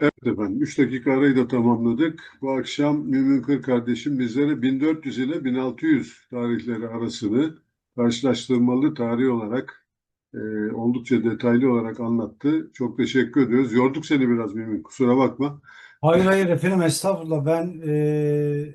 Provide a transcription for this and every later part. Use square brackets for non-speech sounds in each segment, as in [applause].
Evet efendim, 3 dakika arayı da tamamladık. Bu akşam Mümin Kır kardeşim bizlere 1400 ile 1600 tarihleri arasını karşılaştırmalı tarih olarak e, oldukça detaylı olarak anlattı. Çok teşekkür ediyoruz. Yorduk seni biraz Mümin, kusura bakma. Hayır hayır efendim estağfurullah ben eee,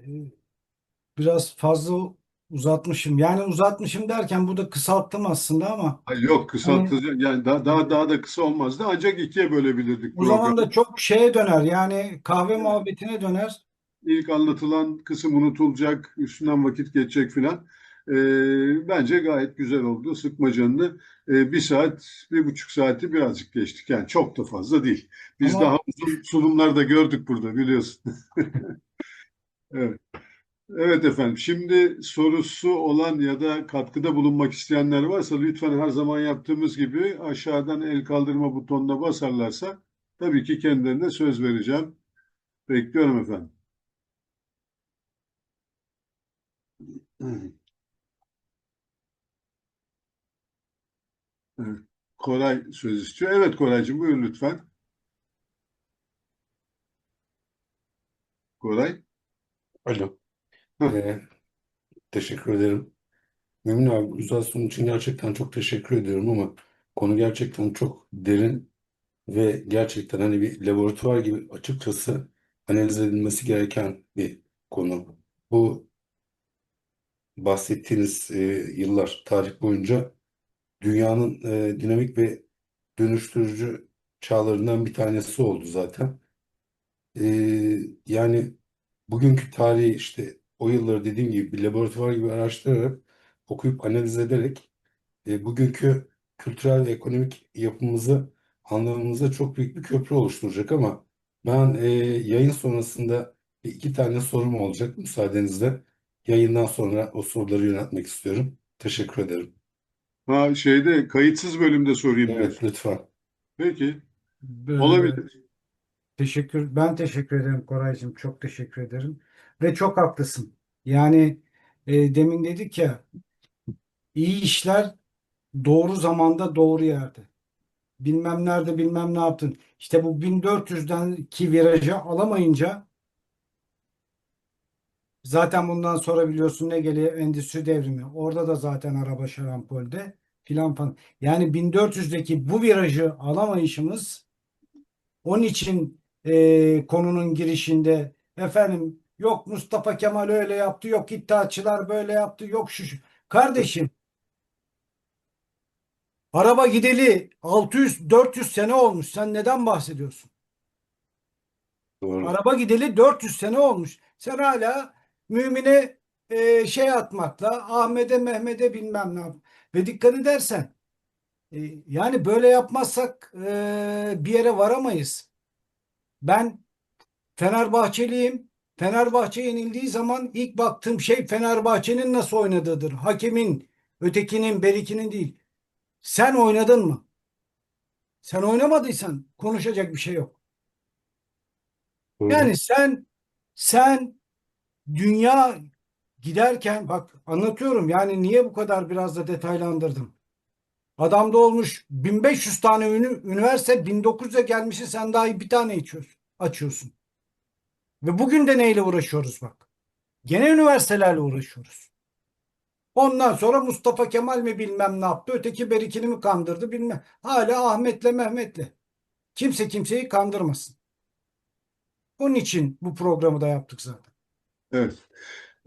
biraz fazla uzatmışım. Yani uzatmışım derken burada kısalttım aslında ama Ay yok kısaltacak yani daha, daha daha da kısa olmazdı ancak ikiye bölebilirdik o zaman programı. da çok şeye döner yani kahve muhabbetine döner. İlk anlatılan kısım unutulacak, üstünden vakit geçecek filan. Ee, bence gayet güzel oldu. Sıkma canını. Ee, bir saat, bir buçuk saati birazcık geçtik. Yani çok da fazla değil. Biz Ama- daha uzun sunumlar da gördük burada biliyorsun. [laughs] Evet. Evet efendim. Şimdi sorusu olan ya da katkıda bulunmak isteyenler varsa lütfen her zaman yaptığımız gibi aşağıdan el kaldırma butonuna basarlarsa tabii ki kendilerine söz vereceğim. Bekliyorum efendim. [clears throat] Evet. Koray söz istiyor. Evet Koraycığım buyur lütfen. Koray. Alo. Ee, teşekkür ederim. Mümin abi güzel sunum için gerçekten çok teşekkür ediyorum ama konu gerçekten çok derin ve gerçekten hani bir laboratuvar gibi açıkçası analiz edilmesi gereken bir konu. Bu bahsettiğiniz e, yıllar tarih boyunca dünyanın e, dinamik ve dönüştürücü çağlarından bir tanesi oldu zaten. E, yani bugünkü tarihi işte o yılları dediğim gibi bir laboratuvar gibi araştırarak okuyup analiz ederek e, bugünkü kültürel ve ekonomik yapımızı anlamamıza çok büyük bir köprü oluşturacak ama ben e, yayın sonrasında iki tane sorum olacak müsaadenizle. Yayından sonra o soruları yöneltmek istiyorum. Teşekkür ederim. Ha şeyde kayıtsız bölümde sorayım Evet diyorsun. lütfen. Peki. Ee, Olabilir. Teşekkür, ben teşekkür ederim Koraycığım. Çok teşekkür ederim. Ve çok haklısın. Yani e, demin dedik ya iyi işler doğru zamanda doğru yerde. Bilmem nerede bilmem ne yaptın. İşte bu 1400'den ki virajı alamayınca zaten bundan sonra biliyorsun ne geliyor endüstri devrimi. Orada da zaten araba şarampolde filan falan. Yani 1400'deki bu virajı alamayışımız onun için e, konunun girişinde efendim yok Mustafa Kemal öyle yaptı, yok İttihatçılar böyle yaptı, yok şu şu. Kardeşim araba gideli 600-400 sene olmuş. Sen neden bahsediyorsun? Doğru. Araba gideli 400 sene olmuş. Sen hala mümine e, şey atmakla Ahmet'e Mehmet'e bilmem ne yap. Ve dikkat edersen e, yani böyle yapmazsak e, bir yere varamayız. Ben Fenerbahçeliyim. Fenerbahçe yenildiği zaman ilk baktığım şey Fenerbahçe'nin nasıl oynadığıdır. Hakemin, ötekinin, berikinin değil. Sen oynadın mı? Sen oynamadıysan konuşacak bir şey yok. Yani sen sen dünya giderken bak anlatıyorum yani niye bu kadar biraz da detaylandırdım. Adamda olmuş 1500 tane ünü, üniversite 1900'e gelmişi sen daha bir tane içiyorsun, açıyorsun. Ve bugün de neyle uğraşıyoruz bak. Gene üniversitelerle uğraşıyoruz. Ondan sonra Mustafa Kemal mi bilmem ne yaptı, öteki berikini mi kandırdı bilmem. Hala Ahmet'le Mehmet'le. Kimse kimseyi kandırmasın. Onun için bu programı da yaptık zaten. Evet.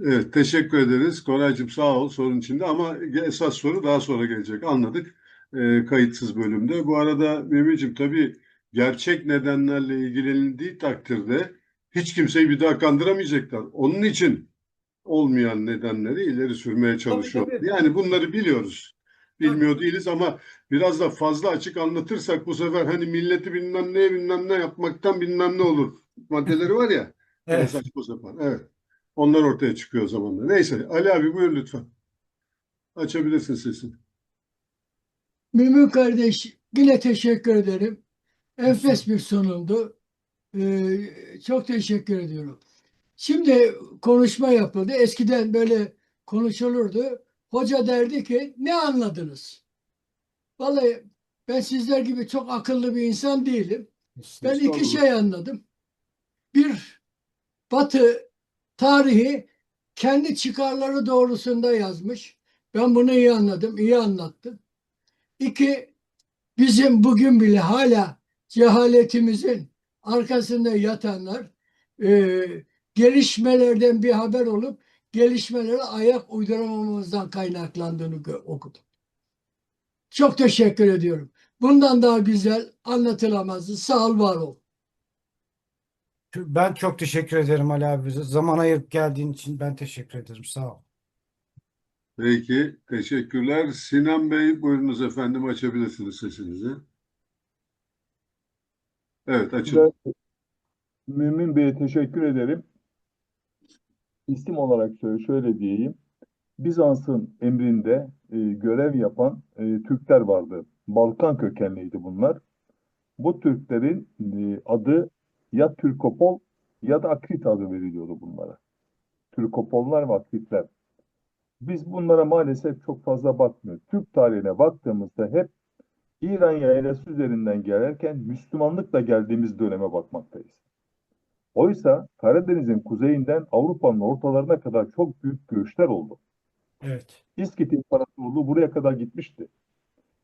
Evet, teşekkür ederiz. Koraycığım sağ ol sorun içinde ama esas soru daha sonra gelecek. Anladık. Ee, kayıtsız bölümde. Bu arada Mehmetciğim tabii gerçek nedenlerle ilgilenildiği takdirde hiç kimseyi bir daha kandıramayacaklar. Onun için olmayan nedenleri ileri sürmeye çalışıyor. tabii. Yani bunları biliyoruz. Bilmiyor değiliz ama biraz da fazla açık anlatırsak bu sefer hani milleti bilmem ne bilmem ne yapmaktan bilmem ne olur maddeleri var ya. Evet. [laughs] Evet. Saçma sapan. Evet. Onlar ortaya çıkıyor o zaman da. Neyse. Ali abi buyur lütfen. Açabilirsin sesini. Mümin kardeş yine teşekkür ederim. Enfes bir sunumdu. Ee, çok teşekkür ediyorum. Şimdi konuşma yapıldı. Eskiden böyle konuşulurdu. Hoca derdi ki ne anladınız? Vallahi ben sizler gibi çok akıllı bir insan değilim. Ben iki şey anladım. Bir, Batı tarihi kendi çıkarları doğrusunda yazmış. Ben bunu iyi anladım, iyi anlattı. İki, bizim bugün bile hala cehaletimizin arkasında yatanlar e, gelişmelerden bir haber olup gelişmelere ayak uyduramamamızdan kaynaklandığını okudum. Çok teşekkür ediyorum. Bundan daha güzel anlatılamazdı. Sağ ol, var ol. Ben çok teşekkür ederim Ali abi. Zaman ayırıp geldiğin için ben teşekkür ederim. Sağ ol. Peki, teşekkürler. Sinan Bey, buyurunuz efendim açabilirsiniz sesinizi. Evet. Ben Mümin Bey'e teşekkür ederim. İsim olarak şöyle, şöyle diyeyim. Bizans'ın emrinde e, görev yapan e, Türkler vardı. Balkan kökenliydi bunlar. Bu Türklerin e, adı ya Türkopol ya da Akrit adı veriliyordu bunlara. Türkopollar ve Akritler. Biz bunlara maalesef çok fazla bakmıyoruz. Türk tarihine baktığımızda hep İran yaylası üzerinden gelirken Müslümanlıkla geldiğimiz döneme bakmaktayız. Oysa Karadeniz'in kuzeyinden Avrupa'nın ortalarına kadar çok büyük göçler oldu. Evet. İskit İmparatorluğu buraya kadar gitmişti.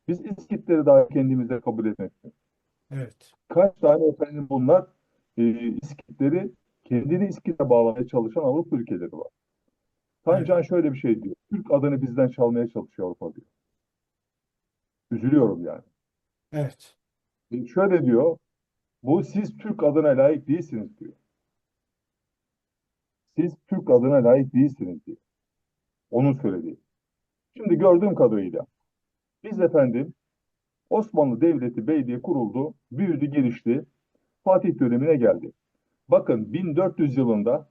Biz İskitleri daha kendimize kabul etmekteyiz. Evet. Kaç tane efendim bunlar e, İskitleri kendini İskit'e bağlamaya çalışan Avrupa ülkeleri var. Tancan şöyle bir şey diyor. Türk adını bizden çalmaya çalışıyor Avrupa diyor. Üzülüyorum yani. Evet. E, şöyle diyor. Bu siz Türk adına layık değilsiniz diyor. Siz Türk adına layık değilsiniz diyor. Onun söylediği. Şimdi gördüğüm kadarıyla biz efendim Osmanlı Devleti Beyliği kuruldu, büyüdü, gelişti. Fatih dönemine geldi. Bakın 1400 yılında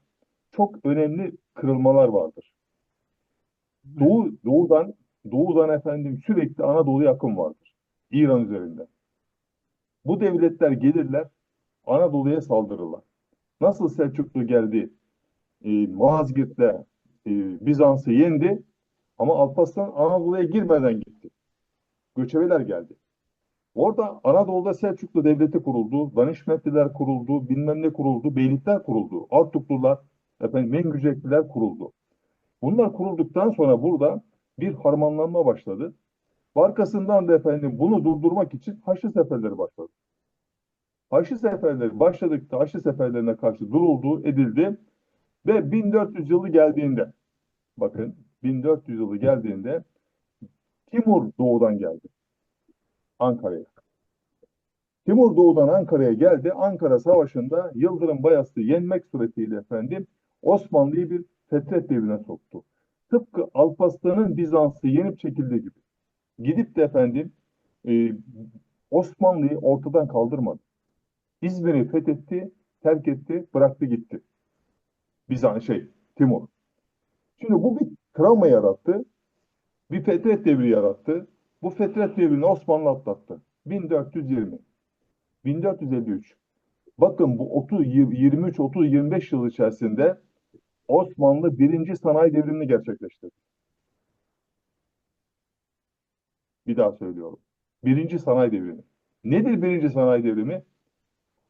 çok önemli kırılmalar vardır. Doğu, doğudan doğudan efendim sürekli Anadolu'ya akım vardır. İran üzerinden. Bu devletler gelirler, Anadolu'ya saldırırlar. Nasıl Selçuklu geldi, e, Malazgirt'le e, Bizans'ı yendi ama Alparslan Anadolu'ya girmeden gitti. Göçebeler geldi. Orada Anadolu'da Selçuklu Devleti kuruldu, Danişmentliler kuruldu, bilmem ne kuruldu, beylikler kuruldu, Artuklular, efendim Mengücekliler kuruldu. Bunlar kurulduktan sonra burada bir harmanlanma başladı. Arkasından da efendim bunu durdurmak için Haçlı seferleri başladı. Haçlı seferleri başladıkta Haçlı seferlerine karşı duruldu, edildi ve 1400 yılı geldiğinde bakın 1400 yılı geldiğinde Timur doğudan geldi. Ankara'ya. Timur doğudan Ankara'ya geldi. Ankara Savaşı'nda Yıldırım Bayezid'i yenmek suretiyle efendim Osmanlı'yı bir fetret devrine soktu. Tıpkı Alparslan'ın Bizans'ı yenip çekildiği gibi. Gidip de efendim e, Osmanlı'yı ortadan kaldırmadı. İzmir'i fethetti, terk etti, bıraktı gitti. Bizans şey, Timur. Şimdi bu bir travma yarattı. Bir fetret devri yarattı. Bu fetret devrini Osmanlı atlattı. 1420. 1453. Bakın bu 30, 23, 30, 25 yıl içerisinde Osmanlı birinci sanayi devrimini gerçekleştirdi. Bir daha söylüyorum. Birinci sanayi devrimi. Nedir birinci sanayi devrimi?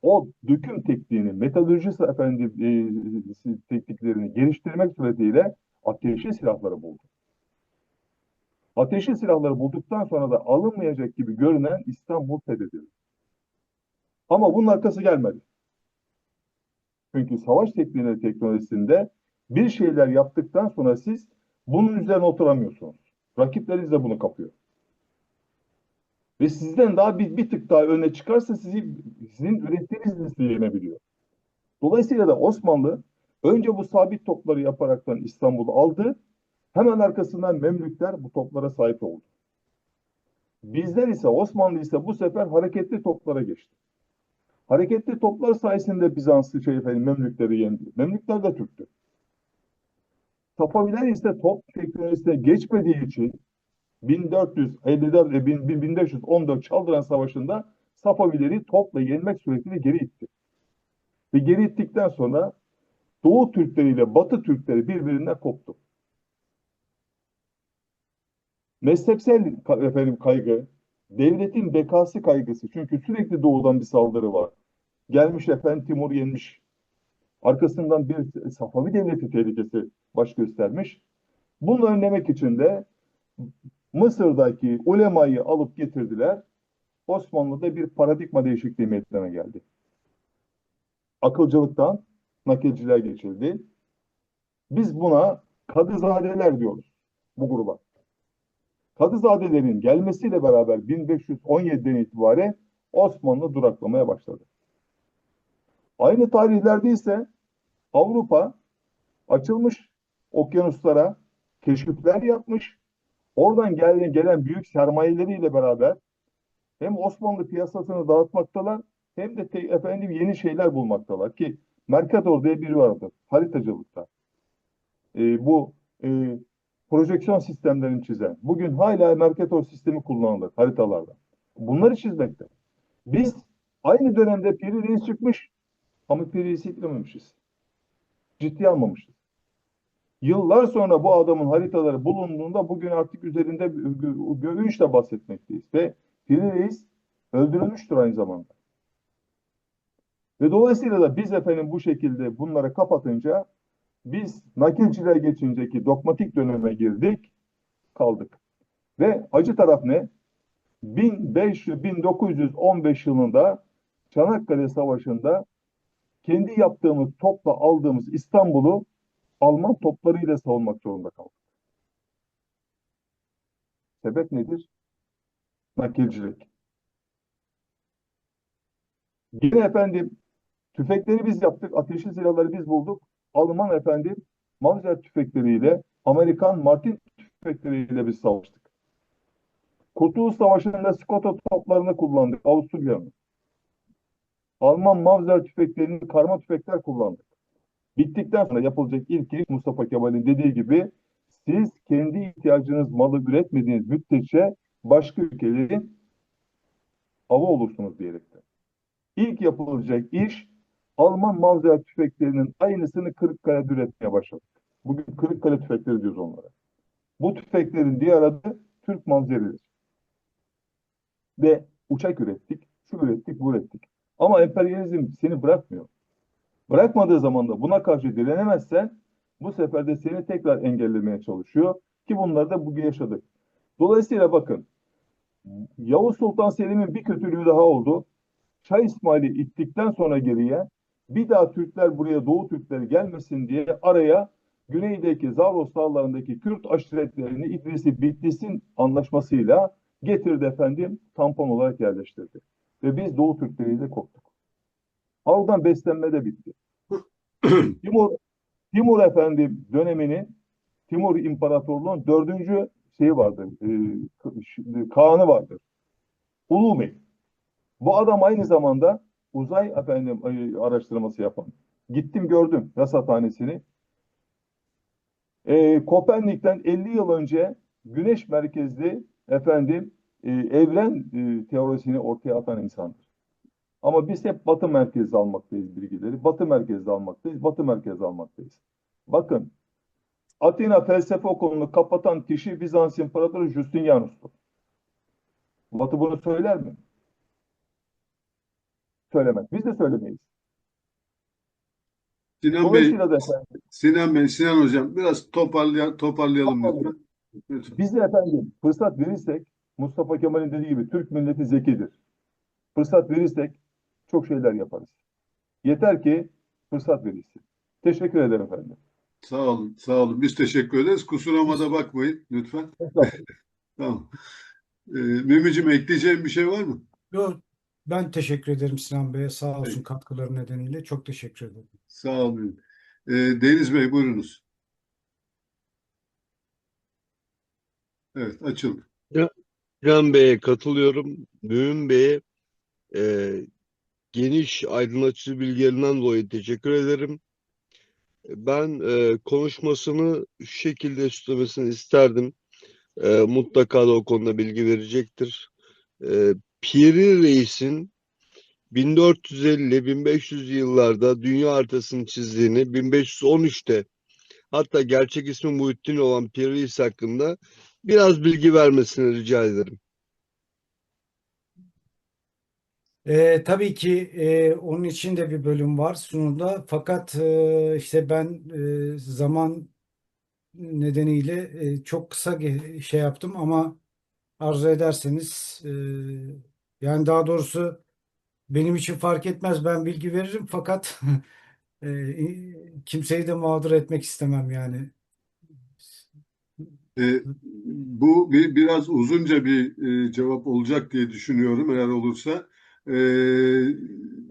O döküm tekniğini, metalürji efendim, e, tekniklerini geliştirmek suretiyle ateşli silahları buldu. Ateşli silahları bulduktan sonra da alınmayacak gibi görünen İstanbul fethedildi. Ama bunun arkası gelmedi. Çünkü savaş tekniği teknolojisinde bir şeyler yaptıktan sonra siz bunun üzerine oturamıyorsunuz. Rakipleriniz de bunu kapıyor. Ve sizden daha bir, bir tık daha öne çıkarsa sizi, sizin ürettiğiniz de sizi yenebiliyor. Dolayısıyla da Osmanlı önce bu sabit topları yaparaktan İstanbul'u aldı. Hemen arkasından Memlükler bu toplara sahip oldu. Bizler ise Osmanlı ise bu sefer hareketli toplara geçti. Hareketli toplar sayesinde Bizanslı şey efendim Memlükleri yendi. Memlükler de Türktü. Safaviler ise top teknolojisine geçmediği için 1454 ve 1514 Çaldıran Savaşı'nda Safavileri topla yenmek suretiyle geri itti. Ve geri ittikten sonra Doğu Türkleri ile Batı Türkleri birbirinden koptu. Mezhepsel efendim kaygı, devletin bekası kaygısı çünkü sürekli doğudan bir saldırı var. Gelmiş efendim Timur yenmiş. Arkasından bir Safavi Devleti tehlikesi baş göstermiş. Bunu önlemek için de Mısır'daki ulemayı alıp getirdiler. Osmanlı'da bir paradigma değişikliği meydana geldi. Akılcılıktan nakilciler geçildi. Biz buna Kadızadeler diyoruz bu gruba. Kadızadelerin gelmesiyle beraber 1517'den itibaren Osmanlı duraklamaya başladı. Aynı tarihlerde ise Avrupa açılmış okyanuslara keşifler yapmış. Oradan gelen, gelen büyük sermayeleriyle beraber hem Osmanlı piyasasını dağıtmaktalar hem de efendim yeni şeyler bulmaktalar ki Mercator diye biri vardır haritacılıkta. Ee, bu e, projeksiyon sistemlerini çizen. Bugün hala Mercator sistemi kullanılır haritalarda. Bunları çizmekte. Biz aynı dönemde Piri Reis çıkmış ama Piri Reis'i yıkamamışız. Ciddiye almamışız. Yıllar sonra bu adamın haritaları bulunduğunda bugün artık üzerinde gö- gövünçle bahsetmekteyiz. Ve Piri Reis öldürülmüştür aynı zamanda. Ve dolayısıyla da biz efendim bu şekilde bunları kapatınca biz nakilciler geçinceki dogmatik döneme girdik, kaldık. Ve acı taraf ne? 1500, 1915 yılında Çanakkale Savaşı'nda kendi yaptığımız topla aldığımız İstanbul'u Alman toplarıyla savunmak zorunda kaldık. Sebep nedir? Nakilcilik. Yine efendim tüfekleri biz yaptık, ateşli silahları biz bulduk. Alman efendim Mauser tüfekleriyle, Amerikan Martin tüfekleriyle biz savaştık. Kurtuluş Savaşı'nda Skota toplarını kullandık, Avusturya'nın. Alman Mauser tüfeklerini karma tüfekler kullandık. Bittikten sonra yapılacak ilk iş Mustafa Kemal'in dediği gibi siz kendi ihtiyacınız malı üretmediğiniz müddetçe başka ülkelerin hava olursunuz diyerekten. İlk yapılacak iş Alman Mauser tüfeklerinin aynısını Kırıkkale'de üretmeye başladık. Bugün Kırıkkale tüfekleri diyoruz onlara. Bu tüfeklerin diğer adı Türk Mauzeri'dir. Ve uçak ürettik, şu ürettik, bu ürettik. Ama emperyalizm seni bırakmıyor. Bırakmadığı zaman da buna karşı direnemezsen bu sefer de seni tekrar engellemeye çalışıyor ki bunları da bugün yaşadık. Dolayısıyla bakın Yavuz Sultan Selim'in bir kötülüğü daha oldu. Şah İsmail'i ittikten sonra geriye bir daha Türkler buraya Doğu Türkleri gelmesin diye araya güneydeki Zavros dağlarındaki Kürt aşiretlerini İdrisi Bitlis'in anlaşmasıyla getirdi efendim tampon olarak yerleştirdi. Ve biz Doğu Türkleriyle koptuk. Oradan beslenme de bitti. [clears throat] Timur, Timur efendim döneminin Timur İmparatorluğu'nun dördüncü şeyi vardır. E, Kaan'ı vardır. Ulumi. Bu adam aynı zamanda uzay efendim araştırması yapan. Gittim gördüm rasathanesini. E, Kopernik'ten 50 yıl önce güneş merkezli efendim e, evren e, teorisini ortaya atan insandır. Ama biz hep batı merkezli almaktayız bilgileri. Batı merkezli almaktayız, batı merkezli almaktayız. Bakın, Atina felsefe okulunu kapatan kişi Bizans İmparatoru Justinianus'tur. Batı bunu söyler mi? Söylemez. Biz de söylemeyiz. Sinan Bey, Dolayısıyla da efendim, Sinan Bey, Sinan Hocam biraz toparlay toparlayalım lütfen. Lütfen. biz de efendim fırsat verirsek Mustafa Kemal'in dediği gibi Türk milleti zekidir. Fırsat verirsek çok şeyler yaparız. Yeter ki fırsat verilsin. Teşekkür ederim efendim. Sağ olun, sağ olun. Biz teşekkür ederiz. Kusuruma da bakmayın lütfen. [laughs] Tamam. Ee, Mimi'cim ekleyeceğin bir şey var mı? Yo, ben teşekkür ederim Sinan Bey'e. Sağ olsun Peki. katkıları nedeniyle. Çok teşekkür ederim. Sağ olun. Ee, Deniz Bey buyurunuz. Evet, açıldı. Can Bey'e katılıyorum. Mümin Bey'e e, geniş aydınlatıcı bilgilerinden dolayı teşekkür ederim. Ben e, konuşmasını şu şekilde süslemesini isterdim. E, mutlaka da o konuda bilgi verecektir. E, Piri Reis'in 1450-1500 yıllarda dünya haritasını çizdiğini, 1513'te hatta gerçek ismi Muhittin olan Piri Reis hakkında biraz bilgi vermesini rica ederim. Ee, tabii ki e, onun için de bir bölüm var sunumda. Fakat e, işte ben e, zaman nedeniyle e, çok kısa şey yaptım ama arzu ederseniz e, yani daha doğrusu benim için fark etmez ben bilgi veririm fakat [laughs] e, kimseyi de mağdur etmek istemem yani. E, bu bir biraz uzunca bir e, cevap olacak diye düşünüyorum eğer olursa. E,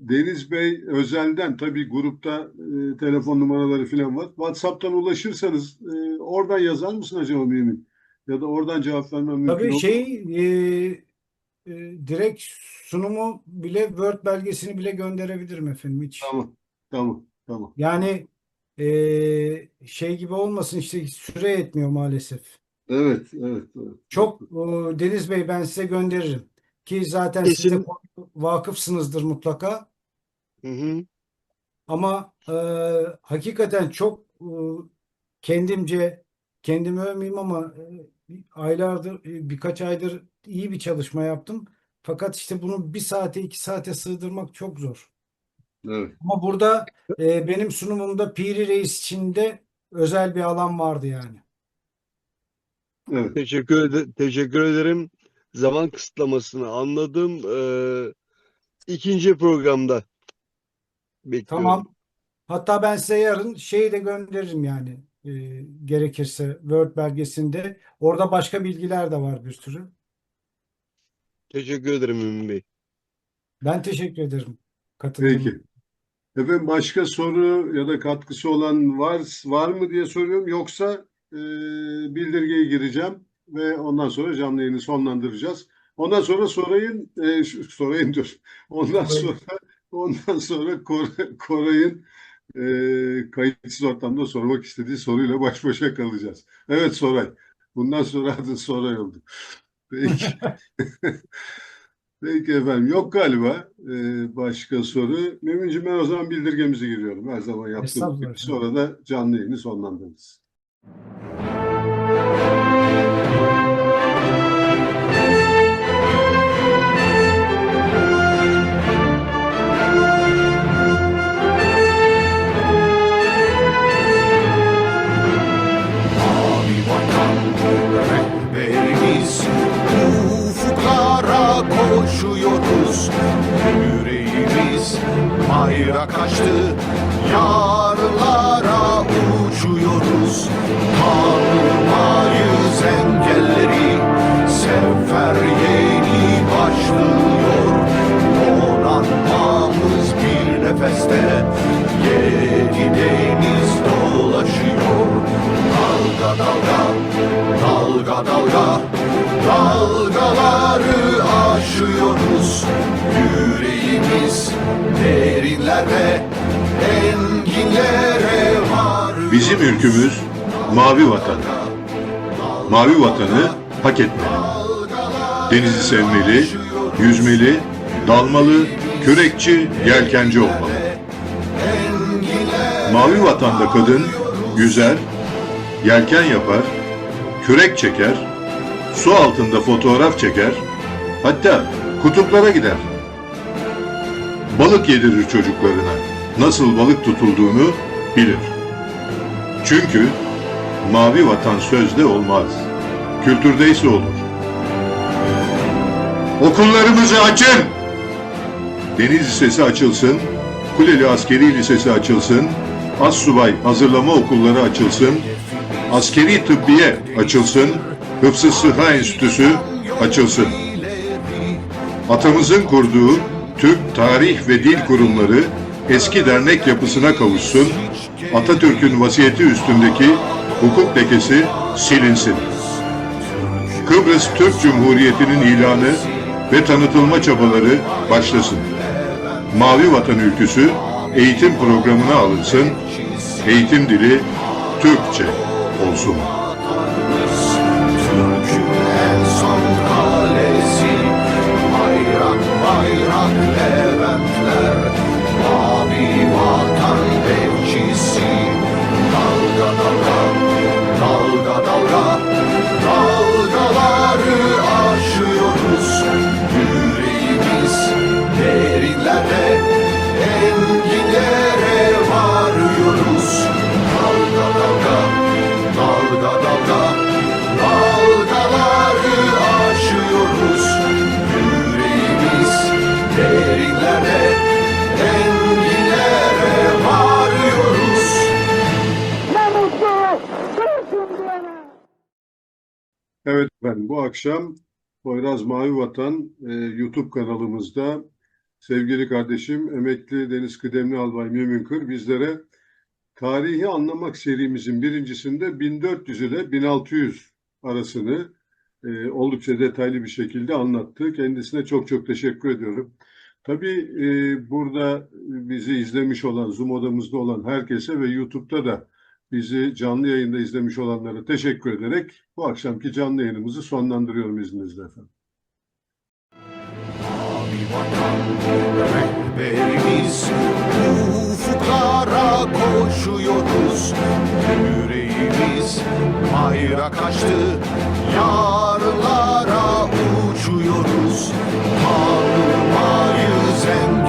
Deniz Bey özelden tabii grupta e, telefon numaraları falan var. WhatsApp'tan ulaşırsanız e, oradan yazar mısın acaba Mümin? Ya da oradan cevap vermem mümkün Tabii olur. şey e, e, direkt sunumu bile Word belgesini bile gönderebilirim efendim hiç. Tamam, tamam, tamam. Yani e, şey gibi olmasın işte süre yetmiyor maalesef. Evet, evet, evet. Çok e, Deniz Bey ben size gönderirim. Ki zaten siz de Kesin. Vakıfsınızdır mutlaka. Hı hı. Ama e, hakikaten çok e, kendimce kendimi övmeyeyim ama e, aylardır e, birkaç aydır iyi bir çalışma yaptım. Fakat işte bunu bir saate iki saate sığdırmak çok zor. Evet, Ama burada e, benim sunumumda Piri Reis için de özel bir alan vardı yani. evet. Teşekkür ede- teşekkür ederim. Zaman kısıtlamasını anladım. Ee, ikinci programda bekliyorum. Tamam. Hatta ben size yarın şeyi de gönderirim yani e, gerekirse Word belgesinde. Orada başka bilgiler de var bir sürü. Teşekkür ederim Mümin Bey. Ben teşekkür ederim katıldığınız Peki. Efendim başka soru ya da katkısı olan var var mı diye soruyorum. Yoksa e, bildirgeye gireceğim ve ondan sonra canlı yayını sonlandıracağız. Ondan sonra sorayın, e, sorayın dur. Ondan sonra ondan sonra Kor- Koray'ın e, kayıtsız ortamda sormak istediği soruyla baş başa kalacağız. Evet Soray. Bundan sonra adın Soray oldu. Peki. [laughs] Peki efendim. Yok galiba e, başka soru. Müminciğim ben o zaman bildirgemizi giriyorum. Her zaman yaptığım Estağfurullah gibi. Sonra da canlı yayını sonlandırırız. Bayrak açtı mavi vatan. Mavi vatanı hak etmeli. Denizi sevmeli, yüzmeli, dalmalı, kürekçi, yelkenci olmalı. Mavi vatanda kadın yüzer, yelken yapar, kürek çeker, su altında fotoğraf çeker, hatta kutuplara gider. Balık yedirir çocuklarına. Nasıl balık tutulduğunu bilir. Çünkü mavi vatan sözde olmaz. Kültürde ise olur. Okullarımızı açın! Deniz Lisesi açılsın, Kuleli Askeri Lisesi açılsın, Assubay Hazırlama Okulları açılsın, Askeri Tıbbiye açılsın, Hıfzı Sıha Enstitüsü açılsın. Atamızın kurduğu Türk Tarih ve Dil Kurumları eski dernek yapısına kavuşsun, Atatürk'ün vasiyeti üstündeki hukuk lekesi silinsin. Kıbrıs Türk Cumhuriyeti'nin ilanı ve tanıtılma çabaları başlasın. Mavi Vatan Ülküsü eğitim programına alınsın, eğitim dili Türkçe olsun. Bu akşam Poyraz Mavi Vatan e, YouTube kanalımızda sevgili kardeşim emekli Deniz Kıdemli Albay Mümin Kır bizlere tarihi anlamak serimizin birincisinde 1400 ile 1600 arasını e, oldukça detaylı bir şekilde anlattı. Kendisine çok çok teşekkür ediyorum. Tabii e, burada bizi izlemiş olan, Zoom odamızda olan herkese ve YouTube'da da bizi canlı yayında izlemiş olanlara teşekkür ederek bu akşamki canlı yayınımızı sonlandırıyorum izninizle efendim. Koşuyoruz. Yüreğimiz bayrak açtı yarlara uçuyoruz. Parmayız en